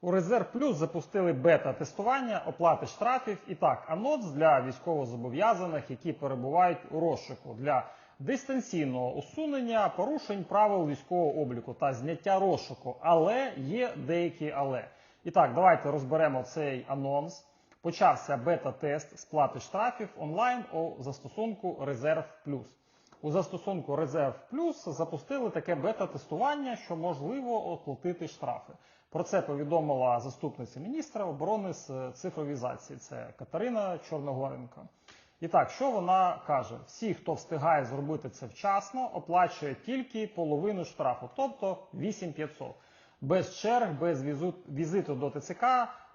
У Резерв Плюс запустили бета-тестування оплати штрафів. І так, анонс для військовозобов'язаних, які перебувають у розшуку для дистанційного усунення порушень правил військового обліку та зняття розшуку. Але є деякі але. І так, давайте розберемо цей анонс. Почався бета-тест сплати штрафів онлайн у застосунку Резерв Плюс. У застосунку Резерв Плюс запустили таке бета-тестування, що можливо оплатити штрафи. Про це повідомила заступниця міністра оборони з цифровізації. Це Катерина Чорногоренко. І так, що вона каже? Всі, хто встигає зробити це вчасно, оплачує тільки половину штрафу, тобто 8500. Без черг, без візиту до ТЦК.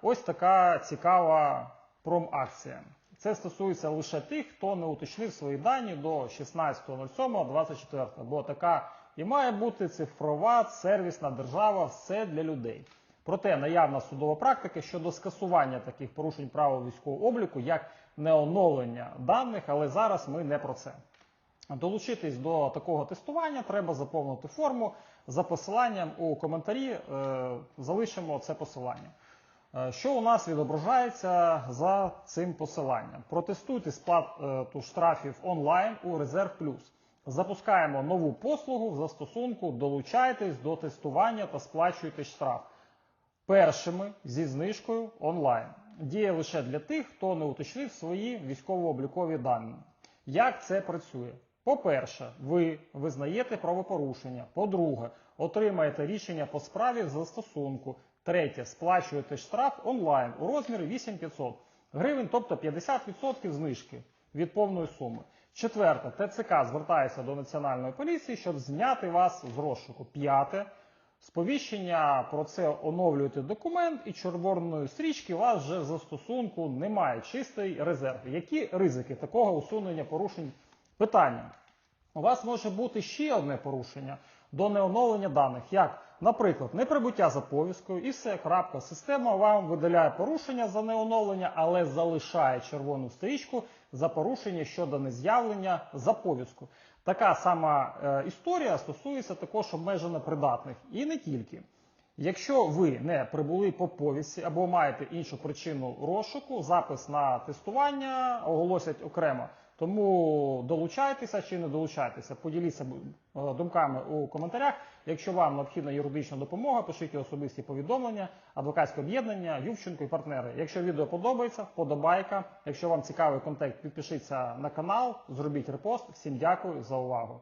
Ось така цікава промакція. Це стосується лише тих, хто не уточнив свої дані до 16.07.24, бо така і має бути цифрова сервісна держава, все для людей. Проте наявна судова практика щодо скасування таких порушень правил військового обліку, як неоновлення даних, але зараз ми не про це. Долучитись до такого тестування треба заповнити форму за посиланням у коментарі. е, залишимо це посилання. Е, Що у нас відображається за цим посиланням? Протестуйте сплату штрафів онлайн у Резерв Плюс. Запускаємо нову послугу в застосунку, долучайтесь до тестування та сплачуйте штраф першими зі знижкою онлайн. Діє лише для тих, хто не уточнив свої військово-облікові дані. Як це працює? По-перше, ви визнаєте правопорушення. По-друге, отримаєте рішення по справі в застосунку. Третє, сплачуєте штраф онлайн у розмірі 8500 гривень, тобто 50% знижки від повної суми. Четверте, ТЦК звертається до Національної поліції, щоб зняти вас з розшуку. П'яте, Сповіщення про це оновлюєте документ, і червоної стрічки у вас вже застосунку немає чистий резерв. Які ризики такого усунення порушень? Питання. У вас може бути ще одне порушення до неоновлення даних, як, наприклад, неприбуття за повісткою, і все, крапка. Система вам видаляє порушення за неоновлення, але залишає червону стрічку за порушення щодо нез'явлення за повістку. Така сама е, історія стосується також обмежено придатних і не тільки. Якщо ви не прибули по повісті або маєте іншу причину розшуку, запис на тестування оголосять окремо. Тому долучайтеся чи не долучайтеся, поділіться е, думками у коментарях. Якщо вам необхідна юридична допомога, пишіть особисті повідомлення, адвокатське об'єднання, Ювченко і партнери. Якщо відео подобається, вподобайка. Якщо вам цікавий контент, підпишіться на канал, зробіть репост. Всім дякую за увагу.